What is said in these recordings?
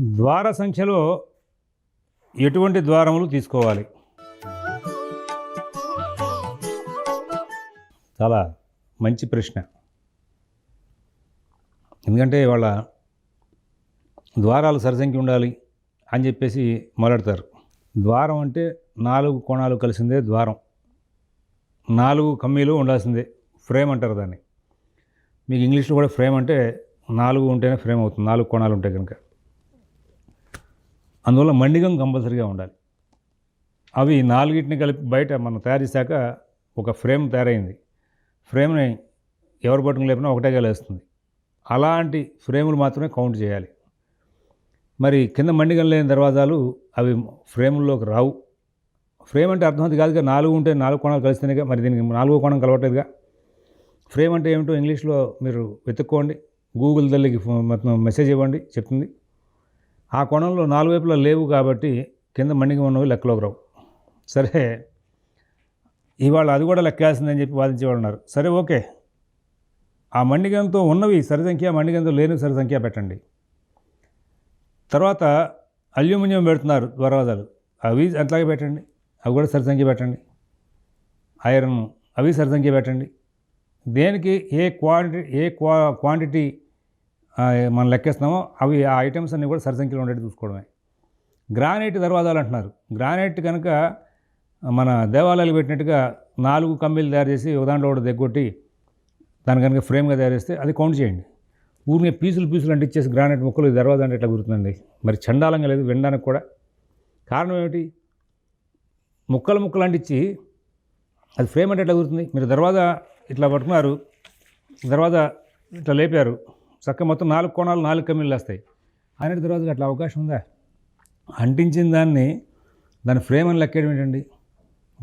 ద్వార సంఖ్యలో ఎటువంటి ద్వారములు తీసుకోవాలి? చాలా మంచి ప్రశ్న. ఎందుకంటే వాళ్ళ ద్వారాలు సరిసంఖ్య ఉండాలి అని చెప్పేసి మొదలెడతారు ద్వారం అంటే నాలుగు కోణాలు కలిసిందే ద్వారం. నాలుగు కమ్మీలు ఉండాల్సిందే. ఫ్రేమ్ అంటారు దాన్ని. మీకు ఇంగ్లీష్లో కూడా ఫ్రేమ్ అంటే నాలుగు ఉంటేనే ఫ్రేమ్ అవుతుంది. నాలుగు కోణాలు ఉంటాయి కనుక. అందువల్ల మండిగం కంపల్సరీగా ఉండాలి. అవి నాలుగిటిని కలిపి బయట మనం తయారు చేశాక ఒక ఫ్రేమ్ తయారైంది. ఫ్రేమ్ని ఎవరు పట్టుకుని లేపినా ఒకటే గలేస్తుంది అలాంటి ఫ్రేములు మాత్రమే కౌంట్ చేయాలి. మరి కింద మండిగం లేని దర్వాజాలు అవి ఫ్రేముల్లోకి రావు. ఫ్రేమ్ అంటే అర్థమవుతుంది కాదుగా నాలుగు ఉంటే నాలుగు కోణాలు కలిస్తేనేగా మరి దీనికి నాలుగో కోణం కలవట్లేదుగా. ఫ్రేమ్ అంటే ఏమిటో ఇంగ్లీష్లో మీరు వెతుక్కోండి. గూగుల్ తల్లికి మొత్తం మెసేజ్ ఇవ్వండి చెప్తుంది. ఆ కోణంలో నాలుగు వైపులా లేవు కాబట్టి కింద మండిగం ఉన్నవి లెక్కలోకి రావు. సరే ఇవాళ అది కూడా లెక్కేస్తుందని చెప్పి వాదించేవాళ్ళు ఉన్నారు. సరే ఓకే. ఆ మండిగంతో ఉన్నవి సరిసంఖ్య మండిగంతో లేని సరిసంఖ్య పెట్టండి. తర్వాత అల్యూమినియం పెడుతున్నారు దర్వాజాలు అవి అట్లాగే పెట్టండి? అవి కూడా సరిసంఖ్య పెట్టండి. ఐరన్ అవి సరిసంఖ్య పెట్టండి. దేనికి? ఏ క్వాంటి ఏ క్వా క్వాంటిటీ మనం లెక్కేస్తున్నామో అవి ఆ ఐటమ్స్ అన్నీ కూడా సరిసంఖ్యలో ఉండేవి చూసుకోవడమే. గ్రానైట్ దర్వాజాలు అంటున్నారు. గ్రానైట్ కనుక మన దేవాలయాలు పెట్టినట్టుగా నాలుగు కమ్మీలు తయారు చేసి ఒక దాంట్లో ఒకటి దగ్గొట్టి దాని కనుక ఫ్రేమ్గా తయారు చేస్తే అది కౌంట్ చేయండి. ఊరికే పీసులు పీసులు అంటే ఇచ్చేసి గ్రానైట్ ముక్కలు దర్వాజా అంటే ఎట్లా గుర్తుందండి? మరి చండాలంగా లేదు వినడానికి కూడా. కారణం ఏమిటి? ముక్కలు ముక్కలు అంటించి అది ఫ్రేమ్ అంటే ఎట్లా గురుతుంది? మీరు దర్వాజా ఇట్లా పట్టుకున్నారు దర్వాజా ఇట్లా లేపారు చక్క మొత్తం నాలుగు కోణాలు నాలుగు కమ్మీలు వస్తాయి అనేది తర్వాత అట్లా అవకాశం ఉందా? అంటించిన దాన్ని దాని ఫ్రేమ్ అని లెక్కేయడం ఏంటండి?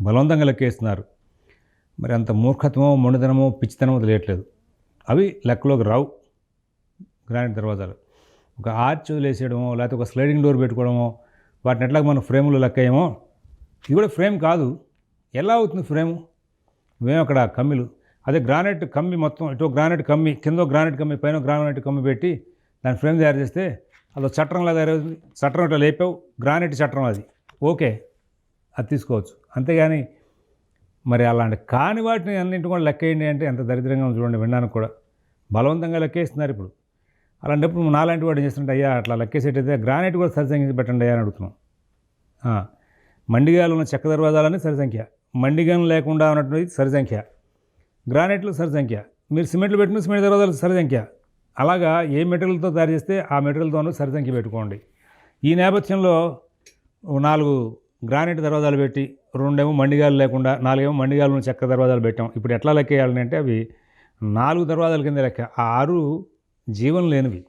బలవంతంగా లెక్కేస్తున్నారు. మరి అంత మూర్ఖత్వమో మొండితనమో పిచ్చితనమో తెలియట్లేదు. అవి లెక్కలోకి రావు. గ్రానైట్ దర్వాజాలు. ఒక ఆర్చ్ వదిలేసేయడమో లేకపోతే ఒక స్లైడింగ్ డోర్ పెట్టుకోవడమో వాటిని ఎట్లా మనం ఫ్రేములు లెక్కేయమో ఇది కూడా ఫ్రేమ్ కాదు. ఎలా అవుతుంది ఫ్రేము? మేము అక్కడ కమ్మిలు అదే గ్రానైట్ కమ్మి మొత్తం ఇటు గ్రానైట్ కమ్మి కింద గ్రానైట్ కమ్మి పైన గ్రానైట్ కమ్మి పెట్టి దాని ఫ్రేమ్ తయారు చేస్తే అది ఒక చట్రంలా తయారవుతుంది చట్రం ఇట్లా లేపావు గ్రానైట్ చట్రం అది. ఓకే అది తీసుకోవచ్చు. అంతేగాని మరి అలాంటి కాని వాటిని అన్నింటి కూడా లెక్కేయండి అంటే ఎంత దరిద్రంగా చూడండి వినడానికి కూడా. బలవంతంగా లెక్కేస్తున్నారు ఇప్పుడు. అలాంటప్పుడు నాలాంటి వాడు ఏం చేస్తుంటే అయ్యా అట్లా లెక్కేసేటైతే గ్రానైట్ కూడా సరిసంఖ్య పెట్టండి అయ్యా అని అడుగుతున్నాం. ఆ, మండిగాలు ఉన్న చెక్క దర్వాజాలని సరిసంఖ్య. మండిగం లేకుండా ఉన్నటువంటి సరిసంఖ్య. గ్రానైట్లు సరిసంఖ్య మీరు సిమెంట్లు పెట్టిన సిమెంట్ దర్వాజాలు సరిసంఖ్య అలాగా ఏ మెటీరియల్తో తయారు చేస్తే ఆ మెటీరియల్తోనూ సరిసంఖ్య పెట్టుకోండి. ఈ నేపథ్యంలో నాలుగు గ్రానైట్ దర్వాజాలు పెట్టి రెండేమో మండిగాలు లేకుండా నాలుగేమో మండిగాలు చెక్క దర్వాజాలు పెట్టాం. ఇప్పుడు ఎట్లా లెక్కేయాలని అంటే అవి నాలుగు దర్వాజాల కింద లెక్క. ఆ ఆరు జీవం లేనివి.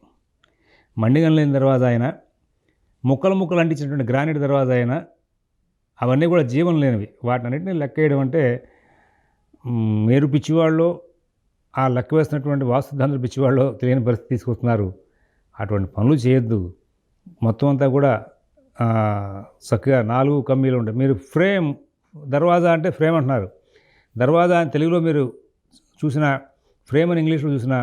మండిగం లేని దర్వాజా అయినా ముక్కలు ముక్కలు అంటించినటువంటి గ్రానైట్ దర్వాజా అయినా అవన్నీ కూడా జీవం లేనివి. వాటిని అన్నింటినీ లెక్క వేయడం అంటే మీరు పిచ్చివాళ్ళు ఆ లెక్క వేసినటువంటి వాస్తుదాంతులు పిచ్చివాళ్ళు తెలియని పరిస్థితి తీసుకొస్తున్నారు. అటువంటి పనులు చేయొద్దు. మొత్తం అంతా కూడా చక్కగా నాలుగు కమ్మీలు ఉంటాయి. మీరు ఫ్రేమ్ దర్వాజా అంటే ఫ్రేమ్ అంటున్నారు. దర్వాజా అని తెలుగులో మీరు చూసిన ఫ్రేమ్ అని ఇంగ్లీష్లో చూసిన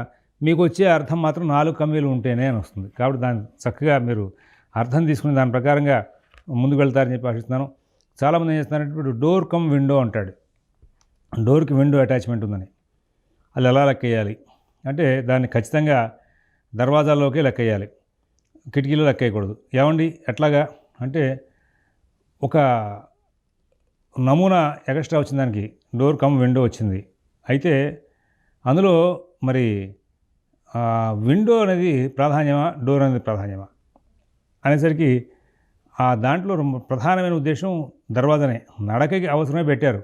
మీకు వచ్చే అర్థం మాత్రం నాలుగు కమ్మీలు ఉంటేనే అని వస్తుంది. కాబట్టి దాన్ని చక్కగా మీరు అర్థం తీసుకుని దాని ప్రకారంగా ముందుకు వెళ్తారని చెప్పి ఆశిస్తున్నాను. చాలామంది ఏం చేస్తున్నారంటే ఇప్పుడు డోర్ కమ్ విండో అంటాడు. డోర్కి విండో అటాచ్మెంట్ ఉందని. అది ఎలా లెక్కేయాలి? అంటే దాన్ని ఖచ్చితంగా దర్వాజాల్లోకే లెక్కేయాలి. కిటికీలో లెక్కేయకూడదు. ఏమండి? ఎట్లాగా? అంటే ఒక నమూనా ఎక్స్ట్రా వచ్చిన దానికి డోర్ కమ్ విండో వచ్చింది. అయితే అందులో మరి విండో అనేది ప్రాధాన్యమా? డోర్ అనేది ప్రాధాన్యమా? అనేసరికి ఆ దాంట్లో ప్రధానమైన ఉద్దేశం దర్వాజానే. నడకకి అవసరమే పెట్టారు.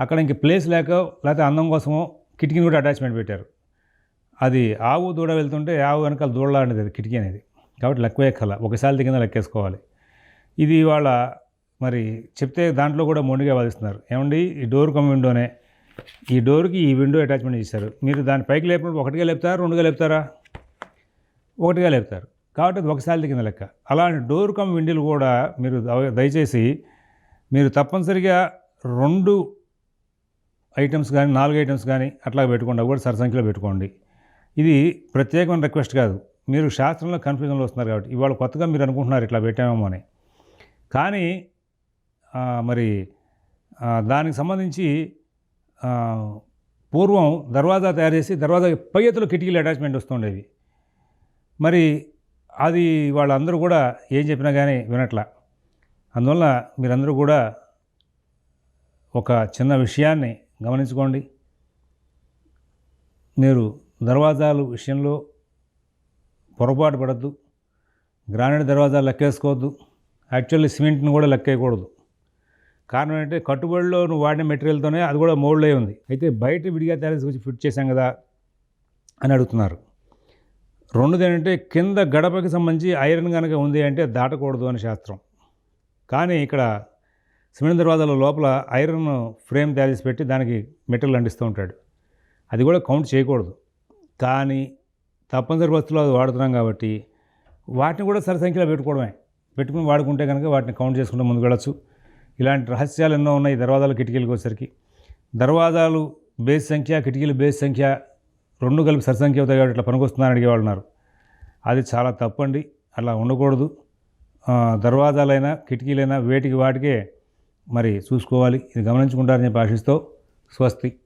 అక్కడ ఇంక ప్లేస్ లేక లేకపోతే అందం కోసమో కిటికీని కూడా అటాచ్మెంట్ పెట్టారు. అది ఆవు దూడ వెళ్తుంటే ఆవు వెనకాల దూడలాంటిది అది కిటికీ అనేది. కాబట్టి లెక్కవే కల. ఒకసారి కింద లెక్కేసుకోవాలి. ఇది ఇవాళ మరి చెప్తే దాంట్లో కూడా మొండిగా వాదిస్తున్నారు. ఏమండి? ఈ డోర్ కమ్ విండోనే ఈ డోర్కి ఈ విండో అటాచ్మెంట్ చేశారు. మీరు దాని పైకి లేపినప్పుడు ఒకటిగా లేపుతారా రెండుగా లేపుతారా? ఒకటిగా లేపుతారు. కాబట్టి అది ఒకసారి కింద లెక్క. అలాంటి డోర్ కమ్ విండోలు కూడా మీరు దయచేసి మీరు తప్పనిసరిగా రెండు ఐటమ్స్ కానీ నాలుగు ఐటమ్స్ కానీ అట్లా పెట్టుకోండి. కూడా సరసంఖ్యలో పెట్టుకోండి. ఇది ప్రత్యేకమైన రిక్వెస్ట్ కాదు. మీరు శాస్త్రంలో కన్ఫ్యూజన్లో వస్తున్నారు కాబట్టి ఇవాళ కొత్తగా మీరు అనుకుంటున్నారు ఇట్లా పెట్టామేమో అని. కానీ మరి దానికి సంబంధించి పూర్వం దర్వాజా తయారు చేసి దర్వాజా పై ఎత్తులో కిటికీలు అటాచ్మెంట్ వస్తుండేవి. మరి అది వాళ్ళందరూ కూడా ఏం చెప్పినా కానీ వినట్లా. అందువల్ల మీరందరూ కూడా ఒక చిన్న విషయాన్ని గమనించుకోండి. మీరు దర్వాజాలు విషయంలో పొరపాటు పడద్దు. గ్రానైట్ దర్వాజాలు లెక్కేసుకోవద్దు. యాక్చువల్లీ సిమెంట్ని కూడా లెక్కేయకూడదు. కారణం ఏంటంటే కట్టుబడిలో నువ్వు వాడిన మెటీరియల్తోనే అది కూడా మోల్డ్ అయి ఉంది. అయితే బయట విడిగా తయారు వచ్చి ఫిట్ చేశాం కదా అని అడుగుతున్నారు. రెండోది ఏంటంటే కింద గడపకి సంబంధించి ఐరన్ కనుక ఉంది అంటే దాటకూడదు అని శాస్త్రం. కానీ ఇక్కడ సిమెంట్ దర్వాజాల లోపల ఐరన్ ఫ్రేమ్ తయారు చేసి పెట్టి దానికి మెటీరియల్ అంటిస్తూ ఉంటాడు. అది కూడా కౌంట్ చేయకూడదు. కానీ తప్పనిసరి వస్తువులు అది వాడుతున్నాం కాబట్టి వాటిని కూడా సరి సంఖ్యలో పెట్టుకోవడమే. పెట్టుకుని వాడుకుంటే కనుక వాటిని కౌంట్ చేసుకుంటూ ముందుకు వెళ్ళచ్చు. ఇలాంటి రహస్యాలు ఎన్నో ఉన్నాయి దర్వాజాలు కిటికీలకు వచ్చేసరికి. దర్వాజాలు బేస్ సంఖ్య కిటికీలు బేస్ సంఖ్య రెండు కలిపి సరి సంఖ్య అవుతాయి కాబట్టి ఇట్లా పనికొస్తుందని అడిగేవాళ్ళు ఉన్నారు అది చాలా తప్పండి. అలా ఉండకూడదు. దర్వాజాలైనా కిటికీలైనా వేటికి వాటికే మరి చూసుకోవాలి. ఇది గమనించుకుంటారని చెప్పి ఆశిస్తూ స్వస్తి.